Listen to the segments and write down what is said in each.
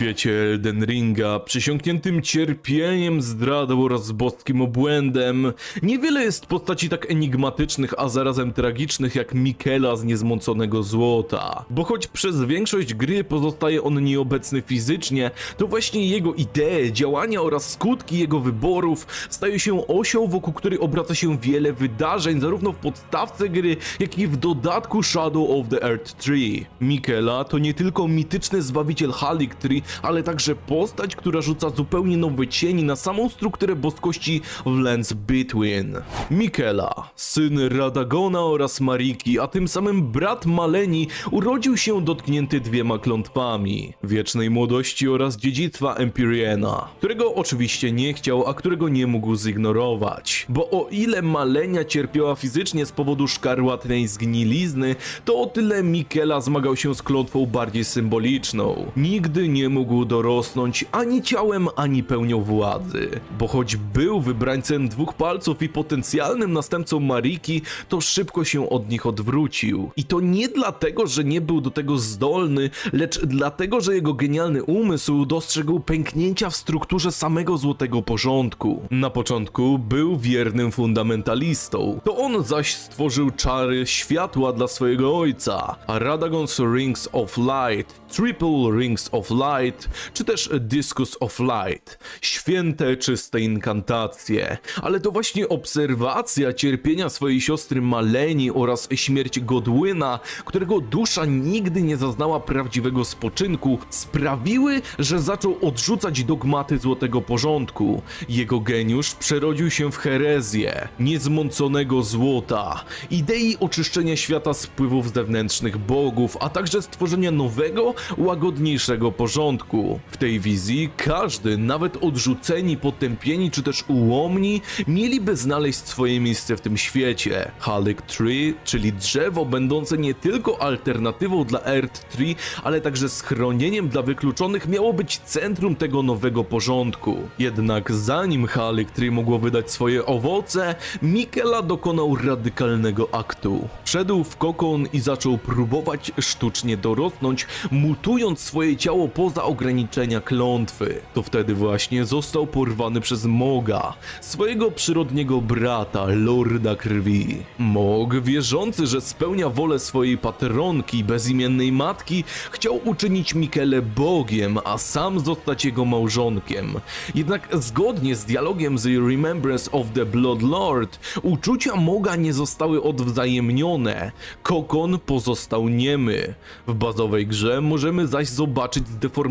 świecie Elden Ringa, przysiągniętym cierpieniem, zdradą oraz boskim obłędem, niewiele jest postaci tak enigmatycznych, a zarazem tragicznych jak Mikela z niezmąconego złota. Bo choć przez większość gry pozostaje on nieobecny fizycznie, to właśnie jego idee, działania oraz skutki jego wyborów stają się osią, wokół której obraca się wiele wydarzeń, zarówno w podstawce gry, jak i w dodatku Shadow of the Earth Tree. Mikela to nie tylko mityczny zbawiciel Halik Tree, ale także postać, która rzuca zupełnie nowe cieni na samą strukturę boskości w Lands Between. Mikela, syn Radagona oraz Mariki, a tym samym brat Maleni, urodził się dotknięty dwiema klątwami. Wiecznej młodości oraz dziedzictwa Empyreana, którego oczywiście nie chciał, a którego nie mógł zignorować. Bo o ile Malenia cierpiała fizycznie z powodu szkarłatnej zgnilizny, to o tyle Mikela zmagał się z klątwą bardziej symboliczną. Nigdy nie mógł dorosnąć ani ciałem, ani pełnią władzy. Bo choć był wybrańcem dwóch palców i potencjalnym następcą Mariki, to szybko się od nich odwrócił. I to nie dlatego, że nie był do tego zdolny, lecz dlatego, że jego genialny umysł dostrzegł pęknięcia w strukturze samego złotego porządku. Na początku był wiernym fundamentalistą, to on zaś stworzył czary światła dla swojego ojca, a Radagon's Rings of Light, Triple Rings of Light, czy też Discus of Light, święte czyste inkantacje. Ale to właśnie obserwacja cierpienia swojej siostry Maleni oraz śmierć Godwyna, którego dusza nigdy nie zaznała prawdziwego spoczynku, sprawiły, że zaczął odrzucać dogmaty złotego porządku. Jego geniusz przerodził się w herezję, niezmąconego złota, idei oczyszczenia świata z wpływów zewnętrznych bogów, a także stworzenia nowego, łagodniejszego porządku. W tej wizji każdy, nawet odrzuceni, potępieni czy też ułomni, mieliby znaleźć swoje miejsce w tym świecie. Halik Tree, czyli drzewo będące nie tylko alternatywą dla Earth Tree, ale także schronieniem dla wykluczonych, miało być centrum tego nowego porządku. Jednak zanim Halik Tree mogło wydać swoje owoce, Mikela dokonał radykalnego aktu. Wszedł w kokon i zaczął próbować sztucznie dorosnąć, mutując swoje ciało poza ograniczenia klątwy. To wtedy właśnie został porwany przez Moga, swojego przyrodniego brata, Lorda Krwi. Mog, wierzący, że spełnia wolę swojej patronki, bezimiennej matki, chciał uczynić Mikele Bogiem, a sam zostać jego małżonkiem. Jednak zgodnie z dialogiem z Remembrance of the Blood Lord, uczucia Moga nie zostały odwzajemnione. Kokon pozostał niemy. W bazowej grze możemy zaś zobaczyć zdeformowane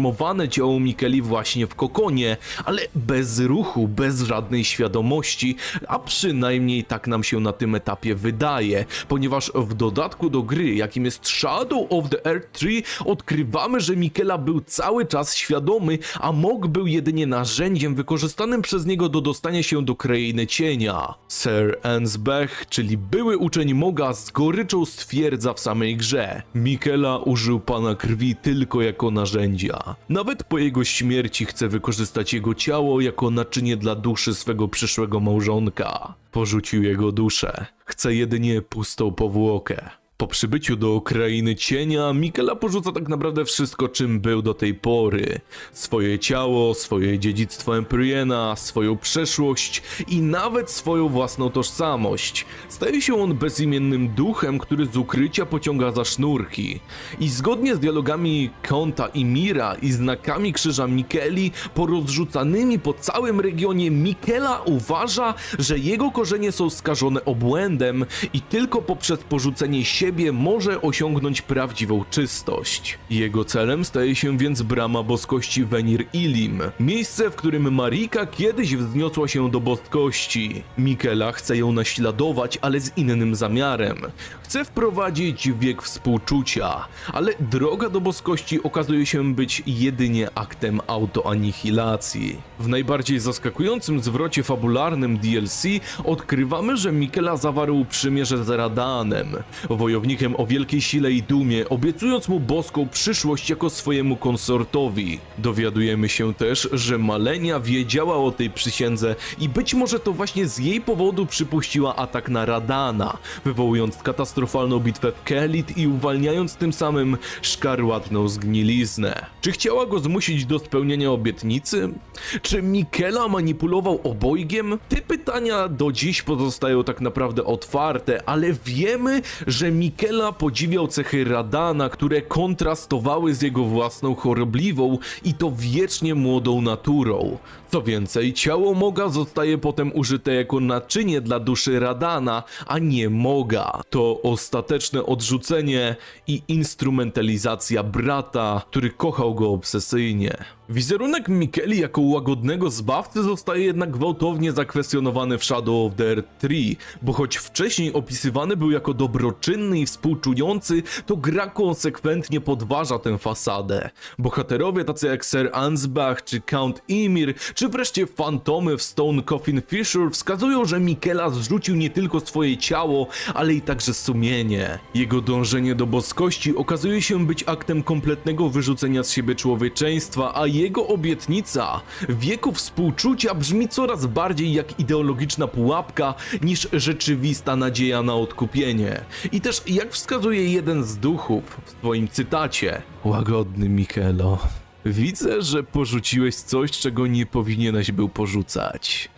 ciało Mikeli właśnie w kokonie, ale bez ruchu, bez żadnej świadomości, a przynajmniej tak nam się na tym etapie wydaje, ponieważ w dodatku do gry, jakim jest Shadow of the Earth Tree, odkrywamy, że Mikela był cały czas świadomy, a Mog był jedynie narzędziem wykorzystanym przez niego do dostania się do krainy cienia. Sir Ansbech, czyli były uczeń Moga, z goryczą stwierdza w samej grze: Mikela użył pana krwi tylko jako narzędzia. Nawet po jego śmierci chce wykorzystać jego ciało jako naczynie dla duszy swego przyszłego małżonka. Porzucił jego duszę. Chce jedynie pustą powłokę. Po przybyciu do krainy cienia, Mikela porzuca tak naprawdę wszystko, czym był do tej pory. Swoje ciało, swoje dziedzictwo Empyreana, swoją przeszłość i nawet swoją własną tożsamość. Staje się on bezimiennym duchem, który z ukrycia pociąga za sznurki. I zgodnie z dialogami Konta i Mira i znakami krzyża Mikeli, porozrzucanymi po całym regionie, Mikela uważa, że jego korzenie są skażone obłędem i tylko poprzez porzucenie siebie może osiągnąć prawdziwą czystość. Jego celem staje się więc brama boskości Venir Ilim, miejsce, w którym Marika kiedyś wzniosła się do boskości. Mikela chce ją naśladować, ale z innym zamiarem. Chce wprowadzić wiek współczucia, ale droga do boskości okazuje się być jedynie aktem autoanihilacji. W najbardziej zaskakującym zwrocie fabularnym DLC odkrywamy, że Mikela zawarł przymierze z Radanem, wojownikiem wojownikiem o wielkiej sile i dumie, obiecując mu boską przyszłość jako swojemu konsortowi. Dowiadujemy się też, że Malenia wiedziała o tej przysiędze i być może to właśnie z jej powodu przypuściła atak na Radana, wywołując katastrofalną bitwę w Kelit i uwalniając tym samym szkarłatną zgniliznę. Czy chciała go zmusić do spełnienia obietnicy? Czy Mikela manipulował obojgiem? Te pytania do dziś pozostają tak naprawdę otwarte, ale wiemy, że Mikela podziwiał cechy Radana, które kontrastowały z jego własną chorobliwą i to wiecznie młodą naturą. Co więcej, ciało Moga zostaje potem użyte jako naczynie dla duszy Radana, a nie Moga. To ostateczne odrzucenie i instrumentalizacja brata, który kochał go obsesyjnie. Wizerunek Mikeli jako łagodnego zbawcy zostaje jednak gwałtownie zakwestionowany w Shadow of the Earth 3, bo choć wcześniej opisywany był jako dobroczynny i współczujący, to gra konsekwentnie podważa tę fasadę. Bohaterowie tacy jak Sir Ansbach czy Count Ymir, czy wreszcie fantomy w Stone Coffin Fisher wskazują, że Mikela zrzucił nie tylko swoje ciało, ale i także sumienie. Jego dążenie do boskości okazuje się być aktem kompletnego wyrzucenia z siebie człowieczeństwa, a jego obietnica wieku współczucia brzmi coraz bardziej jak ideologiczna pułapka niż rzeczywista nadzieja na odkupienie. I też jak wskazuje jeden z duchów w swoim cytacie: Łagodny Mikelo. Widzę, że porzuciłeś coś, czego nie powinieneś był porzucać.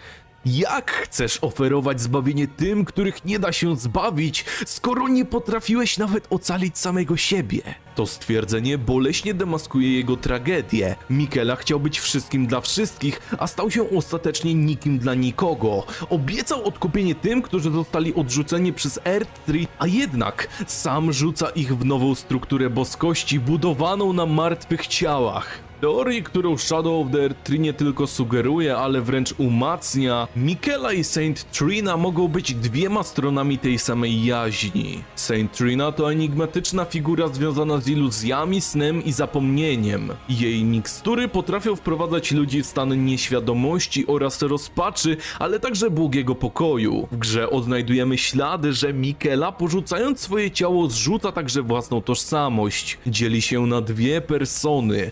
Jak chcesz oferować zbawienie tym, których nie da się zbawić, skoro nie potrafiłeś nawet ocalić samego siebie? To stwierdzenie boleśnie demaskuje jego tragedię. Mikela chciał być wszystkim dla wszystkich, a stał się ostatecznie nikim dla nikogo. Obiecał odkupienie tym, którzy zostali odrzuceni przez Earth 3, a jednak sam rzuca ich w nową strukturę boskości budowaną na martwych ciałach. Teorii, którą Shadow of the Earth 3 nie tylko sugeruje, ale wręcz umacnia, Mikela i Saint Trina mogą być dwiema stronami tej samej jaźni. Saint Trina to enigmatyczna figura związana z iluzjami, snem i zapomnieniem. Jej mikstury potrafią wprowadzać ludzi w stan nieświadomości oraz rozpaczy, ale także błogiego pokoju. W grze odnajdujemy ślady, że Mikela porzucając swoje ciało zrzuca także własną tożsamość. Dzieli się na dwie persony,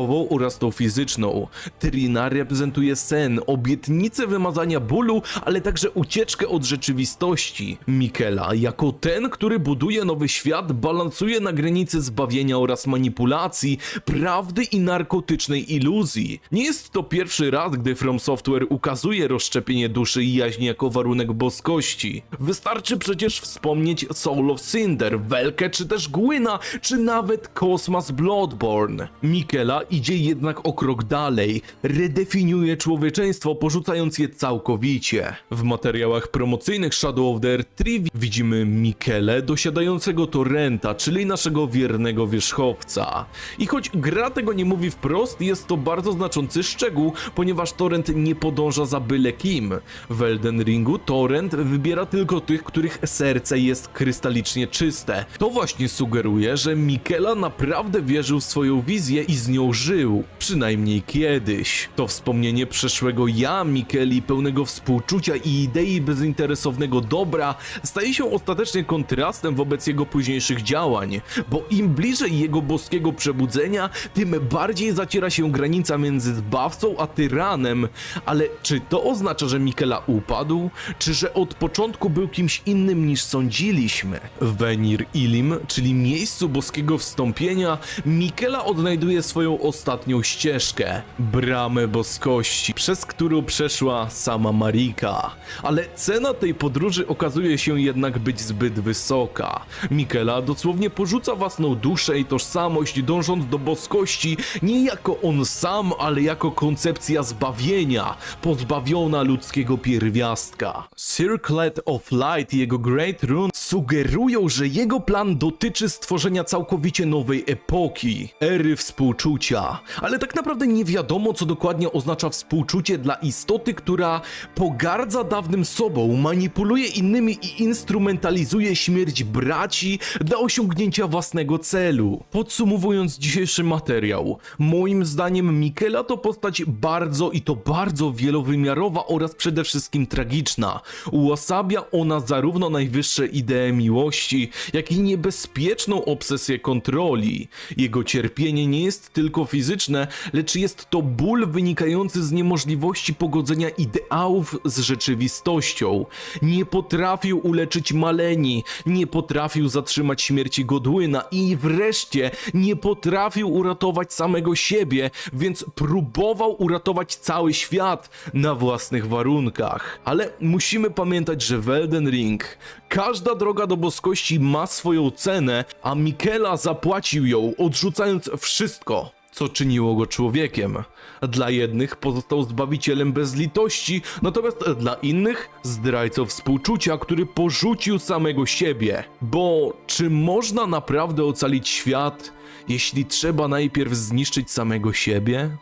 duchową oraz tą fizyczną. Trina reprezentuje sen, obietnicę wymazania bólu, ale także ucieczkę od rzeczywistości. Mikela, jako ten, który buduje nowy świat, balansuje na granicy zbawienia oraz manipulacji, prawdy i narkotycznej iluzji. Nie jest to pierwszy raz, gdy From Software ukazuje rozszczepienie duszy i jaźni jako warunek boskości. Wystarczy przecież wspomnieć Soul of Cinder, Welkę czy też Gwyna, czy nawet Cosmos Bloodborne. Mikela idzie jednak o krok dalej, redefiniuje człowieczeństwo, porzucając je całkowicie. W materiałach promocyjnych Shadow of the Earth 3 widzimy Mikele dosiadającego Torrenta, czyli naszego wiernego wierzchowca. I choć gra tego nie mówi wprost, jest to bardzo znaczący szczegół, ponieważ Torrent nie podąża za byle kim. W Elden Ringu Torrent wybiera tylko tych, których serce jest krystalicznie czyste. To właśnie sugeruje, że Mikela naprawdę wierzył w swoją wizję i z nią żył, przynajmniej kiedyś. To wspomnienie przeszłego ja Mikeli, pełnego współczucia i idei bezinteresownego dobra, staje się ostatecznie kontrastem wobec jego późniejszych działań, bo im bliżej jego boskiego przebudzenia, tym bardziej zaciera się granica między zbawcą a tyranem, ale czy to oznacza, że Mikela upadł, czy że od początku był kimś innym niż sądziliśmy? W Venir Ilim, czyli miejscu boskiego wstąpienia, Mikela odnajduje swoją ostatnią ścieżkę, bramę boskości, przez którą przeszła sama Marika. Ale cena tej podróży okazuje się jednak być zbyt wysoka. Mikela dosłownie porzuca własną duszę i tożsamość, dążąc do boskości nie jako on sam, ale jako koncepcja zbawienia, pozbawiona ludzkiego pierwiastka. Circlet of Light i jego Great Rune sugerują, że jego plan dotyczy stworzenia całkowicie nowej epoki, ery współczucia. Ale tak naprawdę nie wiadomo, co dokładnie oznacza współczucie dla istoty, która pogardza dawnym sobą, manipuluje innymi i instrumentalizuje śmierć braci dla osiągnięcia własnego celu. Podsumowując dzisiejszy materiał, moim zdaniem Mikela to postać bardzo i to bardzo wielowymiarowa oraz przede wszystkim tragiczna. Uosabia ona zarówno najwyższe idee miłości, jak i niebezpieczną obsesję kontroli. Jego cierpienie nie jest tylko fizyczne, lecz jest to ból wynikający z niemożliwości pogodzenia ideałów z rzeczywistością. Nie potrafił uleczyć Maleni, nie potrafił zatrzymać śmierci Godwyna i wreszcie nie potrafił uratować samego siebie, więc próbował uratować cały świat na własnych warunkach. Ale musimy pamiętać, że w Elden Ring każda droga do boskości ma swoją cenę, a Mikela zapłacił ją, odrzucając wszystko co czyniło go człowiekiem. Dla jednych pozostał zbawicielem bez litości, natomiast dla innych zdrajcą współczucia, który porzucił samego siebie. Bo czy można naprawdę ocalić świat, jeśli trzeba najpierw zniszczyć samego siebie?